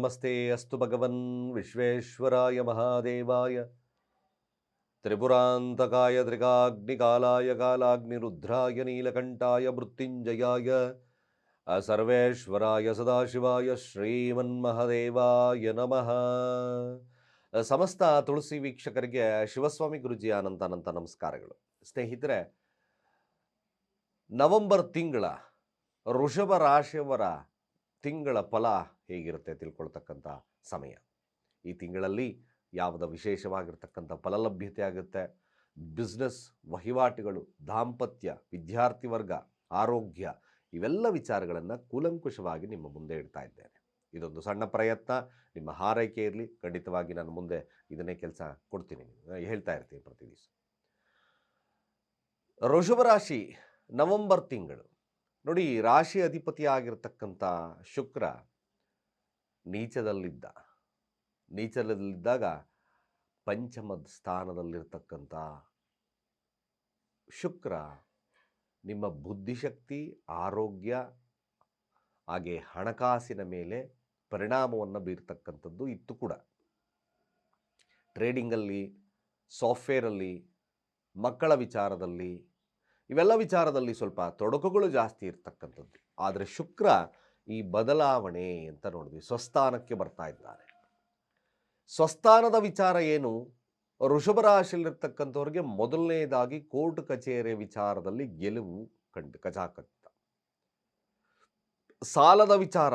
ನಮಸ್ತೆ ಅಸ್ತು ಭಗವನ್ ವಿಶ್ವೇಶ್ವರಾಯ ಮಹಾದೇವಾಯ. ತ್ರಿಪುರಾಂತಕಾಯ ತ್ರಿಕಾಗ್ನಿಕಾಲಾಯ ಕಾಲಾಗ್ನಿರುದ್ರಾಯ ನೀಲಕಂಠಾಯ ಮೃತ್ಯುಂಜಯಾಯ. ಸರ್ವೇಶ್ವರಾಯ ಸದಾಶಿವಾಯ ಶ್ರೀಮನ್ಮಹದೇವಾಯ ನಮಃ. ಸಮಸ್ತ ತುಳಸಿ ವೀಕ್ಷಕರಿಗೆ ಶಿವಸ್ವಾಮಿ ಗುರುಜಿ ಅನಂತ ಅನಂತ ನಮಸ್ಕಾರಗಳು. ಸ್ನೇಹಿತರೆ, ನವೆಂಬರ್ ತಿಂಗಳ ವೃಷಭ ರಾಶಿಯವರ ತಿಂಗಳ ಫಲ ಹೇಗಿರುತ್ತೆ ತಿಳ್ಕೊಳ್ತಕ್ಕಂಥ ಸಮಯ. ಈ ತಿಂಗಳಲ್ಲಿ ಯಾವುದ ವಿಶೇಷವಾಗಿರ್ತಕ್ಕಂಥ ಫಲಲಭ್ಯತೆ ಆಗುತ್ತೆ ಬಿಸ್ನೆಸ್ ವಹಿವಾಟುಗಳು, ದಾಂಪತ್ಯ, ವಿದ್ಯಾರ್ಥಿ ವರ್ಗ, ಆರೋಗ್ಯ, ಇವೆಲ್ಲ ವಿಚಾರಗಳನ್ನು ಕೂಲಂಕುಷವಾಗಿ ನಿಮ್ಮ ಮುಂದೆ ಇಡ್ತಾ ಇದ್ದೇನೆ. ಇದೊಂದು ಸಣ್ಣ ಪ್ರಯತ್ನ, ನಿಮ್ಮ ಹಾರೈಕೆ ಇರಲಿ, ಖಂಡಿತವಾಗಿ ನಾನು ಮುಂದೆ ಇದನ್ನೇ ಕೆಲಸ ಕೊಡ್ತೀನಿ. ಹೇಳ್ತಾ ಇರ್ತೀನಿ ಪ್ರತಿ ದಿವಸ. ಋಷಭ ರಾಶಿ, ನವೆಂಬರ್ ತಿಂಗಳು. ನೋಡಿ ರಾಶಿ ಅಧಿಪತಿ ಆಗಿರ್ತಕ್ಕಂಥ ಶುಕ್ರ ನೀಚದಲ್ಲಿದ್ದ. ನೀಚದಲ್ಲಿದ್ದಾಗ ಪಂಚಮ ಸ್ಥಾನದಲ್ಲಿರ್ತಕ್ಕಂಥ ಶುಕ್ರ ನಿಮ್ಮ ಬುದ್ಧಿಶಕ್ತಿ, ಆರೋಗ್ಯ, ಹಾಗೆ ಹಣಕಾಸಿನ ಮೇಲೆ ಪರಿಣಾಮವನ್ನು ಬೀರ್ತಕ್ಕಂಥದ್ದು ಇತ್ತು ಕೂಡ. ಟ್ರೇಡಿಂಗಲ್ಲಿ, ಸಾಫ್ಟ್ವೇರಲ್ಲಿ, ಮಕ್ಕಳ ವಿಚಾರದಲ್ಲಿ, ಇವೆಲ್ಲ ವಿಚಾರದಲ್ಲಿ ಸ್ವಲ್ಪ ತೊಡಕುಗಳು ಜಾಸ್ತಿ ಇರ್ತಕ್ಕಂಥದ್ದು. ಆದರೆ ಶುಕ್ರ ಈ ಬದಲಾವಣೆ ಅಂತ ನೋಡಿದ್ವಿ. ಸ್ವಸ್ಥಾನಕ್ಕೆ ಬರ್ತಾ ಇದ್ದಾರೆ. ಸ್ವಸ್ಥಾನದ ವಿಚಾರ ಏನು? ವೃಷಭ ರಾಶಿಯಲ್ಲಿರ್ತಕ್ಕಂಥವ್ರಿಗೆ ಮೊದಲನೇದಾಗಿ ಕೋರ್ಟ್ ಕಚೇರಿ ವಿಚಾರದಲ್ಲಿ ಗೆಲುವು ಕಂಡು ಕಚಾಕತ್ತ ಸಾಲದ ವಿಚಾರ,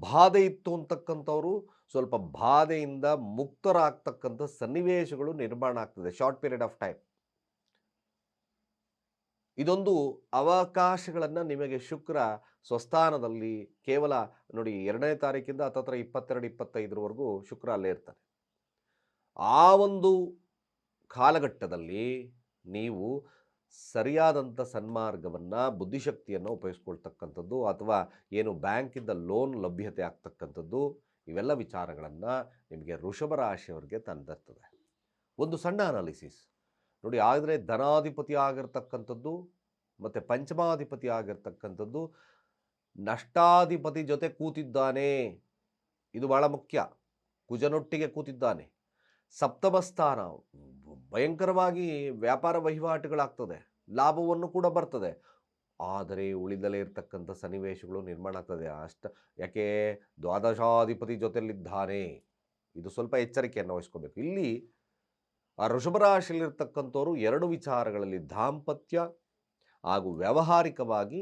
ಬಾಧೆ ಇತ್ತು ಅಂತಕ್ಕಂಥವ್ರು ಸ್ವಲ್ಪ ಬಾಧೆಯಿಂದ ಮುಕ್ತರಾಗ್ತಕ್ಕಂಥ ಸನ್ನಿವೇಶಗಳು ನಿರ್ಮಾಣ ಆಗ್ತದೆ ಶಾರ್ಟ್ ಪೀರಿಯಡ್ ಆಫ್ ಟೈಮ್ ಇದೊಂದು ಅವಕಾಶಗಳನ್ನು ನಿಮಗೆ ಶುಕ್ರ ಸ್ವಸ್ಥಾನದಲ್ಲಿ ಕೇವಲ ನೋಡಿ ಎರಡನೇ ತಾರೀಕಿಂದ ಹತ್ತತ್ರ ಇಪ್ಪತ್ತೆರಡು, ಇಪ್ಪತ್ತೈದರವರೆಗೂ ಶುಕ್ರ ಅಲ್ಲೇ ಇರ್ತಾರೆ. ಆ ಒಂದು ಕಾಲಘಟ್ಟದಲ್ಲಿ ನೀವು ಸರಿಯಾದಂಥ ಸನ್ಮಾರ್ಗವನ್ನು, ಬುದ್ಧಿಶಕ್ತಿಯನ್ನು ಉಪಯೋಗಿಸ್ಕೊಳ್ತಕ್ಕಂಥದ್ದು ಅಥವಾ ಏನು ಬ್ಯಾಂಕಿಂದ ಲೋನ್ ಲಭ್ಯತೆ ಆಗ್ತಕ್ಕಂಥದ್ದು ಇವೆಲ್ಲ ವಿಚಾರಗಳನ್ನು ನಿಮಗೆ ವೃಷಭ ರಾಶಿಯವರಿಗೆ ತಂದಿರ್ತದೆ. ಒಂದು ಸಣ್ಣ ಅನಾಲಿಸಿಸ್ ನೋಡಿ ಆದರೆ ಧನಾಧಿಪತಿ ಆಗಿರ್ತಕ್ಕಂಥದ್ದು ಮತ್ತು ಪಂಚಮಾಧಿಪತಿ ಆಗಿರ್ತಕ್ಕಂಥದ್ದು ನಷ್ಟಾಧಿಪತಿ ಜೊತೆ ಕೂತಿದ್ದಾನೆ. ಇದು ಬಹಳ ಮುಖ್ಯ. ಕುಜನೊಟ್ಟಿಗೆ ಕೂತಿದ್ದಾನೆ. ಸಪ್ತಮ ಸ್ಥಾನ. ಭಯಂಕರವಾಗಿ ವ್ಯಾಪಾರ ವಹಿವಾಟುಗಳಾಗ್ತದೆ. ಲಾಭವನ್ನು ಕೂಡ ಬರ್ತದೆ. ಆದರೆ ಉಳಿದಲೇ ಇರತಕ್ಕಂಥ ಸನ್ನಿವೇಶಗಳು ನಿರ್ಮಾಣ ಆಗ್ತದೆ. ಅಷ್ಟ, ಯಾಕೆ? ದ್ವಾದಶಾಧಿಪತಿ ಜೊತೆಯಲ್ಲಿದ್ದಾನೆ. ಇದು ಸ್ವಲ್ಪ ಎಚ್ಚರಿಕೆಯನ್ನು ವಹಿಸ್ಕೋಬೇಕು. ಇಲ್ಲಿ ಆ ವೃಷಭ ರಾಶಿಯಲ್ಲಿರ್ತಕ್ಕಂಥವ್ರು ಎರಡು ವಿಚಾರಗಳಲ್ಲಿ ದಾಂಪತ್ಯ ಹಾಗೂ ವ್ಯಾವಹಾರಿಕವಾಗಿ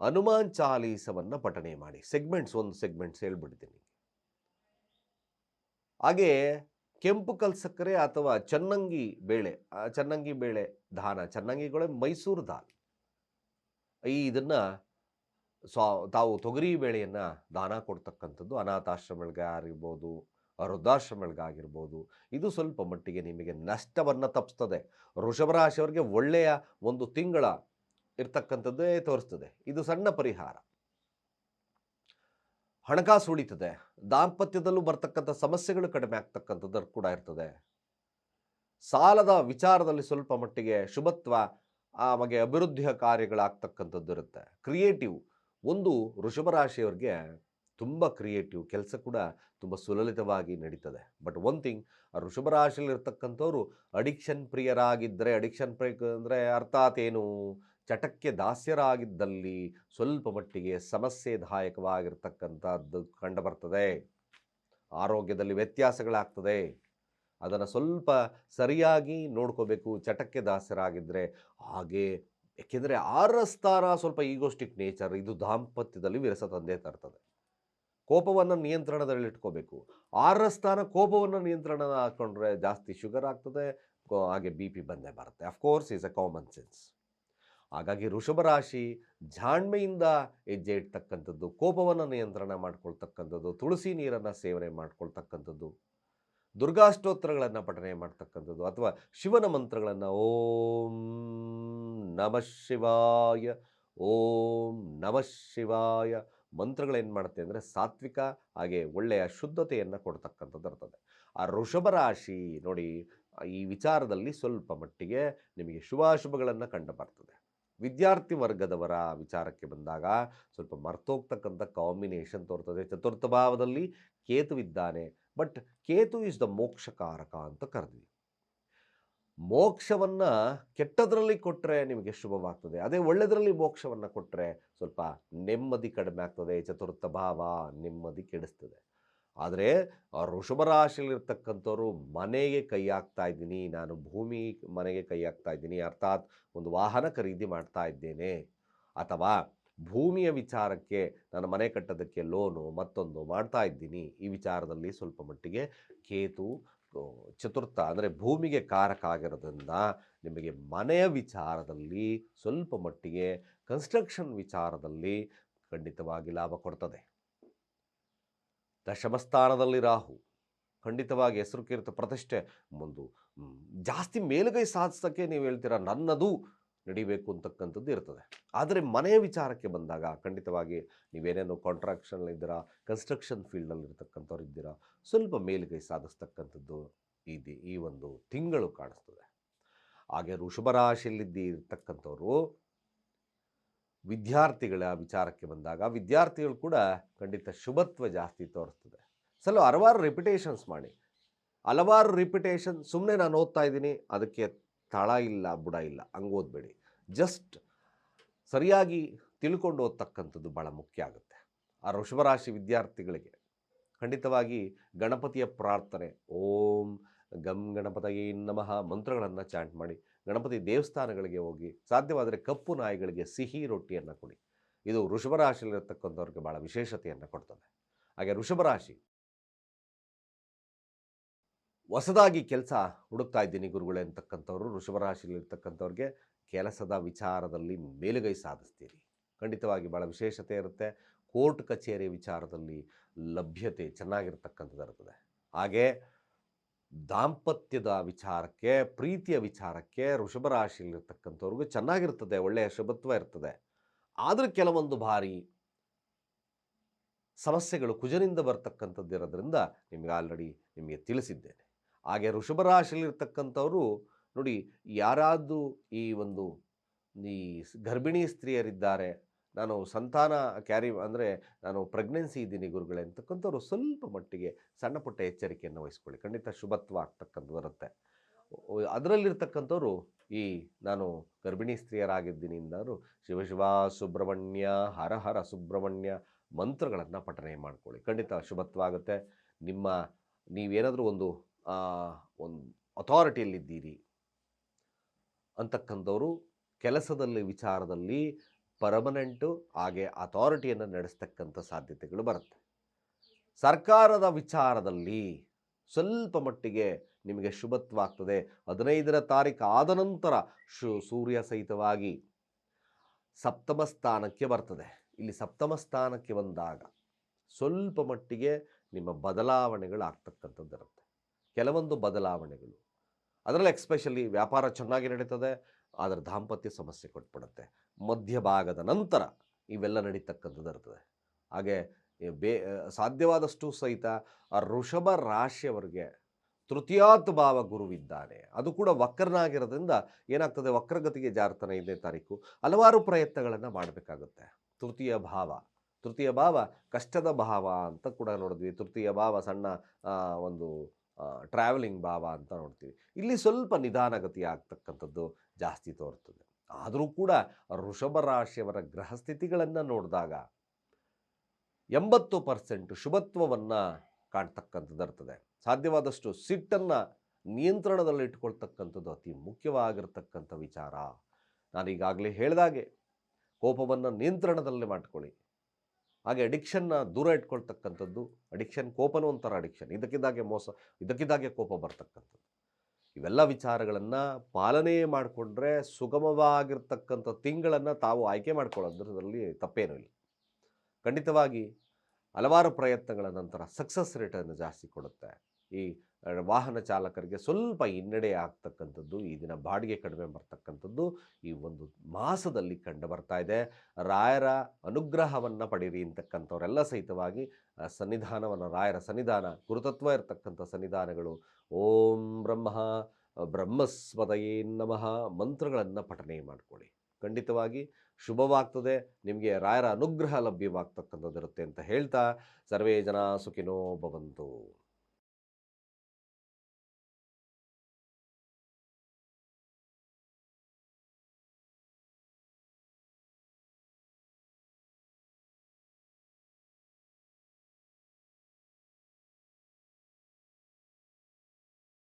ಹನುಮಾನ್ ಚಾಲೀಸವನ್ನು ಪಠಣೆ ಮಾಡಿ. ಸೆಗ್ಮೆಂಟ್ಸ್, ಒಂದು ಸೆಗ್ಮೆಂಟ್ಸ್ ಹೇಳ್ಬಿಡ್ತೀನಿ ಹಾಗೆ ಕೆಂಪು ಕಲ್ಸಕ್ಕರೆ ಅಥವಾ ಚನ್ನಂಗಿ ಬೇಳೆ ಚನ್ನಂಗಿ ಬೇಳೆ ದಾನ ಚನ್ನಂಗಿಗಳೇ ಮೈಸೂರು ದಾಲ್. ಈ ಇದನ್ನು ಸ್ವ, ತಾವು ತೊಗರಿ ಬೇಳೆಯನ್ನು ದಾನ ಕೊಡ್ತಕ್ಕಂಥದ್ದು ಅನಾಥಾಶ್ರಮಗಳಿಗೆ ಆಗಿರ್ಬೋದು ವೃದ್ಧಾಶ್ರಮಗಳಿಗಾಗಿರ್ಬೋದು, ಇದು ಸ್ವಲ್ಪ ಮಟ್ಟಿಗೆ ನಿಮಗೆ ನಷ್ಟವನ್ನು ತಪ್ಪಿಸ್ತದೆ ವೃಷಭ ರಾಶಿಯವರಿಗೆ ಒಳ್ಳೆಯ ಒಂದು ತಿಂಗಳ ಇರ್ತಕ್ಕಂಥದ್ದೇ ತೋರಿಸ್ತದೆ. ಇದು ಸಣ್ಣ ಪರಿಹಾರ. ಹಣಕಾಸು ಉಳಿತದೆ. ದಾಂಪತ್ಯದಲ್ಲೂ ಬರ್ತಕ್ಕಂಥ ಸಮಸ್ಯೆಗಳು ಕಡಿಮೆ ಆಗ್ತಕ್ಕಂಥದ್ದು ಕೂಡ ಇರ್ತದೆ. ಸಾಲದ ವಿಚಾರದಲ್ಲಿ ಸ್ವಲ್ಪ ಮಟ್ಟಿಗೆ ಶುಭತ್ವ ಆಮಗೆ ಅಭಿವೃದ್ಧಿಯ ಕಾರ್ಯಗಳಾಗ್ತಕ್ಕಂಥದ್ದು ಇರುತ್ತೆ. ಕ್ರಿಯೇಟಿವ್ ಒಂದು ವೃಷಭ ರಾಶಿಯವರಿಗೆ ತುಂಬ ಕ್ರಿಯೇಟಿವ್, ಕೆಲಸ ಕೂಡ ತುಂಬ ಸುಲಲಿತವಾಗಿ ನಡೀತದೆ. ಬಟ್ ಒನ್ ಥಿಂಗ್, ಆ ಇರ್ತಕ್ಕಂಥವ್ರು ಅಡಿಕ್ಷನ್ ಪ್ರಿಯರಾಗಿದ್ದರೆ, ಅಡಿಕ್ಷನ್ ಪ್ರಿಯ ಅಂದರೆ ಅರ್ಥಾತ್ ಏನು? ಚಟಕ್ಕೆ ದಾಸ್ಯರಾಗಿದ್ದಲ್ಲಿ ಸ್ವಲ್ಪ ಮಟ್ಟಿಗೆ ಸಮಸ್ಯೆದಾಯಕವಾಗಿರ್ತಕ್ಕಂಥದ್ದು ಕಂಡುಬರ್ತದೆ. ಆರೋಗ್ಯದಲ್ಲಿ ವ್ಯತ್ಯಾಸಗಳಾಗ್ತದೆ. ಅದನ್ನು ಸ್ವಲ್ಪ ಸರಿಯಾಗಿ ನೋಡ್ಕೋಬೇಕು, ಚಟಕ್ಕೆ ದಾಸ್ಯರಾಗಿದ್ದರೆ ಹಾಗೆ, ಏಕೆಂದರೆ ಆರ ಸ್ಥಾನ ಸ್ವಲ್ಪ ಈಗೋಸ್ಟಿಕ್ ನೇಚರ್, ಇದು ದಾಂಪತ್ಯದಲ್ಲಿ ವಿರಸ ತಂದೆ ತರ್ತದೆ. ಕೋಪವನ್ನು ನಿಯಂತ್ರಣದಲ್ಲಿಟ್ಕೋಬೇಕು. ಆರರ ಸ್ಥಾನ ಕೋಪವನ್ನು ನಿಯಂತ್ರಣ ಹಾಕೊಂಡ್ರೆ ಜಾಸ್ತಿ ಶುಗರ್ ಆಗ್ತದೆ ಹಾಗೆ ಬಿ ಪಿ ಬಂದೇ ಬರುತ್ತೆ. Of course is a common sense ಹಾಗಾಗಿ ರಾಶಿ ಜಾಣ್ಮೆಯಿಂದ ಹೆಜ್ಜೆ ಇಡ್ತಕ್ಕಂಥದ್ದು, ಕೋಪವನ್ನು ನಿಯಂತ್ರಣ ಮಾಡ್ಕೊಳ್ತಕ್ಕಂಥದ್ದು, ತುಳಸಿ ನೀರನ್ನು ಸೇವನೆ ಮಾಡ್ಕೊಳ್ತಕ್ಕಂಥದ್ದು, ದುರ್ಗಾಷ್ಟೋತ್ರಗಳನ್ನು ಪಠನೆ ಮಾಡ್ತಕ್ಕಂಥದ್ದು, ಅಥವಾ ಶಿವನ ಮಂತ್ರಗಳನ್ನು ಓಂ ನಮಃ ಶಿವಾಯ, ಓಂ ನಮಃ ಶಿವಾಯ ಮಂತ್ರಗಳೇನು ಮಾಡುತ್ತೆ ಅಂದರೆ ಸಾತ್ವಿಕ ಹಾಗೆ ಒಳ್ಳೆಯ ಶುದ್ಧತೆಯನ್ನು ಕೊಡ್ತಕ್ಕಂಥದ್ದು ಇರ್ತದೆ. ಆ ಋಷಭ ರಾಶಿ ನೋಡಿ, ಈ ವಿಚಾರದಲ್ಲಿ ಸ್ವಲ್ಪ ಮಟ್ಟಿಗೆ ನಿಮಗೆ ಶುಭಾಶುಭಗಳನ್ನು ಕಂಡು ಬರ್ತದೆ ವಿದ್ಯಾರ್ಥಿ ವರ್ಗದವರ ವಿಚಾರಕ್ಕೆ ಬಂದಾಗ ಸ್ವಲ್ಪ ಮರ್ತೋಗ್ತಕ್ಕಂಥ ಕಾಂಬಿನೇಷನ್ ತೋರ್ತದೆ. ಚತುರ್ಥ ಭಾವದಲ್ಲಿ ಕೇತುವಿದ್ದಾನೆ, ಬಟ್ ಕೇತು ಇಸ್ ದ ಮೋಕ್ಷಕಾರಕ ಅಂತ ಕರೆದ್ವಿ. ಮೋಕ್ಷವನ್ನ ಕೆಟ್ಟದರಲ್ಲಿ ಕೊಟ್ಟರೆ ನಿಮಗೆ ಶುಭವಾಗ್ತದೆ. ಅದೇ ಒಳ್ಳೆಯದರಲ್ಲಿ ಮೋಕ್ಷವನ್ನ ಕೊಟ್ಟರೆ ಸ್ವಲ್ಪ ನೆಮ್ಮದಿ ಕಡಿಮೆ ಆಗ್ತದೆ, ಚತುರ್ಥ ಭಾವ ನೆಮ್ಮದಿ ಕೆಡಿಸ್ತದೆ. ಆದರೆ ಋಷಭ ರಾಶಿಯಲ್ಲಿರ್ತಕ್ಕಂಥವ್ರು ಮನೆಗೆ ಕೈ ಹಾಕ್ತಾ ಇದ್ದೀನಿ, ನಾನು ಭೂಮಿ ಮನೆಗೆ ಕೈ ಹಾಕ್ತಾ ಇದ್ದೀನಿ, ಅರ್ಥಾತ್ ಒಂದು ವಾಹನ ಖರೀದಿ ಮಾಡ್ತಾ ಇದ್ದೇನೆ, ಅಥವಾ ಭೂಮಿಯ ವಿಚಾರಕ್ಕೆ ನಾನು ಮನೆ ಕಟ್ಟೋದಕ್ಕೆ ಲೋನು ಮತ್ತೊಂದು ಮಾಡ್ತಾ ಇದ್ದೀನಿ, ಈ ವಿಚಾರದಲ್ಲಿ ಸ್ವಲ್ಪ ಮಟ್ಟಿಗೆ ಕೇತು ಚತುರ್ಥ ಅಂದರೆ ಭೂಮಿಗೆ ಕಾರಕ ಆಗಿರೋದ್ರಿಂದ ನಿಮಗೆ ಮನೆಯ ವಿಚಾರದಲ್ಲಿ ಸ್ವಲ್ಪ ಮಟ್ಟಿಗೆ ಕನ್ಸ್ಟ್ರಕ್ಷನ್ ವಿಚಾರದಲ್ಲಿ ಖಂಡಿತವಾಗಿ ಲಾಭ ಕೊಡ್ತದೆ. ದಶಮಸ್ಥಾನದಲ್ಲಿ ರಾಹು ಖಂಡಿತವಾಗಿ ಹೆಸರು ಕೀರ್ತ ಪ್ರತಿಷ್ಠೆ. ಒಂದು ಜಾಸ್ತಿ ಮೇಲುಗೈ ಸಾಧಿಸೋಕ್ಕೆ ನೀವು ಹೇಳ್ತೀರಾ ನನ್ನದು ನಡಿಬೇಕು ಅಂತಕ್ಕಂಥದ್ದು ಇರ್ತದೆ. ಆದರೆ ಮನೆಯ ವಿಚಾರಕ್ಕೆ ಬಂದಾಗ ಖಂಡಿತವಾಗಿ ನೀವೇನೇನು ಕಾಂಟ್ರಾಕ್ಷನ್ ಇದ್ದೀರಾ ಕನ್ಸ್ಟ್ರಕ್ಷನ್ ಫೀಲ್ಡಲ್ಲಿ ಇರ್ತಕ್ಕಂಥವ್ರು ಇದ್ದೀರಾ, ಸ್ವಲ್ಪ ಮೇಲುಗೈ ಸಾಧಿಸ್ತಕ್ಕಂಥದ್ದು ಇದೆ, ಈ ಒಂದು ತಿಂಗಳು ಕಾಣಿಸ್ತದೆ. ಹಾಗೆ ವೃಷಭ ರಾಶಿಯಲ್ಲಿದ್ದಿ ಇರ್ತಕ್ಕಂಥವ್ರು ವಿದ್ಯಾರ್ಥಿಗಳ ವಿಚಾರಕ್ಕೆ ಬಂದಾಗ ವಿದ್ಯಾರ್ಥಿಗಳು ಕೂಡ ಖಂಡಿತ ಶುಭತ್ವ ಜಾಸ್ತಿ ತೋರಿಸ್ತದೆ. ಸಲ ಹಲವಾರು ರಿಪಿಟೇಷನ್ಸ್ ಮಾಡಿ. ಹಲವಾರು ರಿಪಿಟೇಷನ್ ಸುಮ್ಮನೆ ನಾನು ಓದ್ತಾ ಇದ್ದೀನಿ, ಅದಕ್ಕೆ ತಳ ಇಲ್ಲ, ಬುಡ ಇಲ್ಲ, ಹಂಗೆ ಓದಬೇಡಿ. ಜಸ್ಟ್ ಸರಿಯಾಗಿ ತಿಳ್ಕೊಂಡು ಓದ್ತಕ್ಕಂಥದ್ದು ಭಾಳ ಮುಖ್ಯ ಆಗುತ್ತೆ. ಆ ವೃಷಭರಾಶಿ ವಿದ್ಯಾರ್ಥಿಗಳಿಗೆ ಖಂಡಿತವಾಗಿ ಗಣಪತಿಯ ಪ್ರಾರ್ಥನೆ, ಓಂ ಗಮ್ ಗಣಪತಯೇ ನಮಃ ಮಂತ್ರಗಳನ್ನು ಚಾಂಟ್ ಮಾಡಿ, ಗಣಪತಿ ದೇವಸ್ಥಾನಗಳಿಗೆ ಹೋಗಿ, ಸಾಧ್ಯವಾದರೆ ಕಪ್ಪು ನಾಯಿಗಳಿಗೆ ಸಿಹಿ ರೊಟ್ಟಿಯನ್ನು ಕೊಡಿ. ಇದು ವೃಷಭ ರಾಶಿಯಲ್ಲಿರತಕ್ಕಂಥವ್ರಿಗೆ ಭಾಳ ವಿಶೇಷತೆಯನ್ನು ಕೊಡ್ತದೆ. ಹಾಗೆ ವೃಷಭ ರಾಶಿ ಹೊಸದಾಗಿ ಕೆಲಸ ಹುಡುಕ್ತಾ ಇದ್ದೀನಿ ಗುರುಗಳೇ ಅಂತಕ್ಕಂಥವ್ರು ರಾಶಿಯಲ್ಲಿ ರಾಶಿಯಲ್ಲಿರ್ತಕ್ಕಂಥವ್ರಿಗೆ ಕೆಲಸದ ವಿಚಾರದಲ್ಲಿ ಮೇಲುಗೈ ಸಾಧಿಸ್ತೀರಿ. ಖಂಡಿತವಾಗಿ ಭಾಳ ವಿಶೇಷತೆ ಇರುತ್ತೆ. ಕೋರ್ಟ್ ಕಚೇರಿ ವಿಚಾರದಲ್ಲಿ ಲಭ್ಯತೆ ಚೆನ್ನಾಗಿರ್ತಕ್ಕಂಥದ್ದು ಇರ್ತದೆ. ಹಾಗೆ ದಾಂಪತ್ಯದ ವಿಚಾರಕ್ಕೆ, ಪ್ರೀತಿಯ ವಿಚಾರಕ್ಕೆ ವೃಷಭ ರಾಶಿಯಲ್ಲಿರ್ತಕ್ಕಂಥವ್ರಿಗೂ ಚೆನ್ನಾಗಿರ್ತದೆ, ಒಳ್ಳೆಯ ಶುಭತ್ವ ಇರ್ತದೆ. ಆದರೆ ಕೆಲವೊಂದು ಬಾರಿ ಸಮಸ್ಯೆಗಳು ಕುಜನಿಂದ ಬರ್ತಕ್ಕಂಥದ್ದು ಇರೋದ್ರಿಂದ ನಿಮಗೆ ಆಲ್ರೆಡಿ ನಿಮಗೆ ತಿಳಿಸಿದ್ದೇನೆ. ಹಾಗೆ ವೃಷಭ ರಾಶಿಯಲ್ಲಿರ್ತಕ್ಕಂಥವರು ನೋಡಿ ಯಾರಾದರೂ ಈ ಒಂದು ಈ ಗರ್ಭಿಣಿ ಸ್ತ್ರೀಯರಿದ್ದಾರೆ, ನಾನು ಸಂತಾನ ಕ್ಯಾರಿ ಅಂದರೆ ನಾನು ಪ್ರೆಗ್ನೆನ್ಸಿ ಇದ್ದೀನಿ ಗುರುಗಳೇ ಅಂತಕ್ಕಂಥವ್ರು ಸ್ವಲ್ಪ ಮಟ್ಟಿಗೆ ಸಣ್ಣ ಪುಟ್ಟ ಎಚ್ಚರಿಕೆಯನ್ನು ವಹಿಸ್ಕೊಳ್ಳಿ. ಖಂಡಿತ ಶುಭತ್ವ ಆಗ್ತಕ್ಕಂಥ ಬರುತ್ತೆ ಅದರಲ್ಲಿರ್ತಕ್ಕಂಥವ್ರು ಈ ನಾನು ಗರ್ಭಿಣಿ ಸ್ತ್ರೀಯರಾಗಿದ್ದೀನಿ ಅಂದರು ಶಿವ ಶಿವ ಸುಬ್ರಹ್ಮಣ್ಯ, ಹರ ಹರ ಸುಬ್ರಹ್ಮಣ್ಯ ಮಂತ್ರಗಳನ್ನು ಪಠನೆ ಮಾಡ್ಕೊಳ್ಳಿ. ಖಂಡಿತ ಶುಭತ್ವ ಆಗುತ್ತೆ. ನಿಮ್ಮ ನೀವೇನಾದರೂ ಒಂದು ಒಂದು ಅಥಾರಿಟಿಯಲ್ಲಿದ್ದೀರಿ ಅಂತಕ್ಕಂಥವರು ಕೆಲಸದಲ್ಲಿ, ವಿಚಾರದಲ್ಲಿ ಪರ್ಮನೆಂಟು ಹಾಗೆ ಅಥಾರಿಟಿಯನ್ನು ನಡೆಸ್ತಕ್ಕಂಥ ಸಾಧ್ಯತೆಗಳು ಬರುತ್ತೆ. ಸರ್ಕಾರದ ವಿಚಾರದಲ್ಲಿ ಸ್ವಲ್ಪ ಮಟ್ಟಿಗೆ ನಿಮಗೆ ಶುಭತ್ವ ಆಗ್ತದೆ ಹದಿನೈದರ ತಾರೀಕು ಆದ ನಂತರ ಶು, ಸೂರ್ಯ ಸಹಿತವಾಗಿ ಸಪ್ತಮ ಸ್ಥಾನಕ್ಕೆ ಬರ್ತದೆ. ಇಲ್ಲಿ ಸಪ್ತಮ ಸ್ಥಾನಕ್ಕೆ ಬಂದಾಗ ಸ್ವಲ್ಪ ಮಟ್ಟಿಗೆ ನಿಮ್ಮ ಬದಲಾವಣೆಗಳು ಇರುತ್ತೆ. ಕೆಲವೊಂದು ಬದಲಾವಣೆಗಳು. ಅದರಲ್ಲಿ ಎಕ್ಸ್ಪೆಷಲಿ ವ್ಯಾಪಾರ ಚೆನ್ನಾಗಿ ನಡೀತದೆ, ಆದರೆ ದಾಂಪತ್ಯ ಸಮಸ್ಯೆ ಕೊಟ್ಬಿಡುತ್ತೆ. ಮಧ್ಯಭಾಗದ ನಂತರ ಇವೆಲ್ಲ ನಡೀತಕ್ಕಂಥದ್ದು ಇರ್ತದೆ. ಹಾಗೆ ಬೇ ಸಾಧ್ಯವಾದಷ್ಟು ಸಹಿತ ಋಷಭ ರಾಶಿಯವರಿಗೆ ತೃತೀಯಾತ್ ಭಾವ ಗುರುವಿದ್ದಾನೆ. ಅದು ಕೂಡ ವಕ್ರನಾಗಿರೋದ್ರಿಂದ ಏನಾಗ್ತದೆ? ವಕ್ರಗತಿಗೆ ಜಾರ್ತನ ಐದನೇ ತಾರೀಕು. ಹಲವಾರು ಪ್ರಯತ್ನಗಳನ್ನು ಮಾಡಬೇಕಾಗುತ್ತೆ. ತೃತೀಯ ಭಾವ. ತೃತೀಯ ಭಾವ ಕಷ್ಟದ ಭಾವ ಅಂತ ಕೂಡ ನೋಡಿದ್ವಿ. ತೃತೀಯ ಭಾವ ಸಣ್ಣ ಒಂದು ಟ್ರಾವೆಲಿಂಗ್ ಭಾವ ಅಂತ ನೋಡ್ತೀವಿ. ಇಲ್ಲಿ ಸ್ವಲ್ಪ ನಿಧಾನಗತಿ ಆಗ್ತಕ್ಕಂಥದ್ದು ಜಾಸ್ತಿ ತೋರ್ತದೆ. ಆದರೂ ಕೂಡ ಋಷಭ ರಾಶಿಯವರ ಗ್ರಹಸ್ಥಿತಿಗಳನ್ನು ನೋಡಿದಾಗ ಎಂಬತ್ತು ಪರ್ಸೆಂಟ್ ಶುಭತ್ವವನ್ನು ಕಾಣ್ತಕ್ಕಂಥದ್ದು ಇರ್ತದೆ. ಸಾಧ್ಯವಾದಷ್ಟು ಸಿಟ್ಟನ್ನು ನಿಯಂತ್ರಣದಲ್ಲಿ ಇಟ್ಕೊಳ್ತಕ್ಕಂಥದ್ದು ಅತಿ ಮುಖ್ಯವಾಗಿರ್ತಕ್ಕಂಥ ವಿಚಾರ. ನಾನೀಗಾಗಲೇ ಹೇಳಿದಾಗೆ, ಕೋಪವನ್ನು ನಿಯಂತ್ರಣದಲ್ಲಿ ಮಾಡ್ಕೊಳ್ಳಿ. ಹಾಗೆ ಅಡಿಕ್ಷನ್ನ ದೂರ ಇಟ್ಕೊಳ್ತಕ್ಕಂಥದ್ದು ಅಡಿಕ್ಷನ್ ಕೋಪನೂ ಒಂಥರ ಅಡಿಕ್ಷನ್ ಇದಕ್ಕಿದ್ದಾಗೆ ಮೋಸ, ಇದಕ್ಕಿದ್ದಾಗೆ ಕೋಪ ಬರ್ತಕ್ಕಂಥದ್ದು. ಇವೆಲ್ಲ ವಿಚಾರಗಳನ್ನು ಪಾಲನೆ ಮಾಡಿಕೊಂಡ್ರೆ ಸುಗಮವಾಗಿರ್ತಕ್ಕಂಥ ತಿಂಗಳನ್ನು ತಾವು ಆಯ್ಕೆ ಮಾಡ್ಕೊಳ್ಳೋದ್ರಲ್ಲಿ ತಪ್ಪೇನೂ ಇಲ್ಲ. ಖಂಡಿತವಾಗಿ ಹಲವಾರು ಪ್ರಯತ್ನಗಳ ನಂತರ ಸಕ್ಸಸ್ ರೇಟನ್ನು ಜಾಸ್ತಿ ಕೊಡುತ್ತೆ. ಈ ವಾಹನ ಚಾಲಕರಿಗೆ ಸ್ವಲ್ಪ ಹಿನ್ನಡೆ ಆಗ್ತಕ್ಕಂಥದ್ದು, ಈ ದಿನ ಬಾಡಿಗೆ ಕಡಿಮೆ ಬರ್ತಕ್ಕಂಥದ್ದು, ಈ ಒಂದು ಮಾಸದಲ್ಲಿ ಕಂಡು ಬರ್ತಾ ಇದೆ. ರಾಯರ ಅನುಗ್ರಹವನ್ನು ಪಡೀರಿ ಅಂತಕ್ಕಂಥವರೆಲ್ಲ ಸಹಿತವಾಗಿ ಸನ್ನಿಧಾನವನ್ನು, ರಾಯರ ಸನ್ನಿಧಾನ, ಗುರುತತ್ವ ಇರತಕ್ಕಂಥ ಸನ್ನಿಧಾನಗಳು, ಓಂ ಬ್ರಹ್ಮ, ಬ್ರಹ್ಮಸ್ಪದಯೇ ನಮಃ ಮಂತ್ರಗಳನ್ನು ಪಠನೆ ಮಾಡಿಕೊಳ್ಳಿ. ಖಂಡಿತವಾಗಿ ಶುಭವಾಗ್ತದೆ, ನಿಮಗೆ ರಾಯರ ಅನುಗ್ರಹ ಲಭ್ಯವಾಗ್ತಕ್ಕಂಥದ್ದಿರುತ್ತೆ ಅಂತ ಹೇಳ್ತಾ, ಸರ್ವೇ ಜನ ಸುಖಿನೋ ಭವಂತು.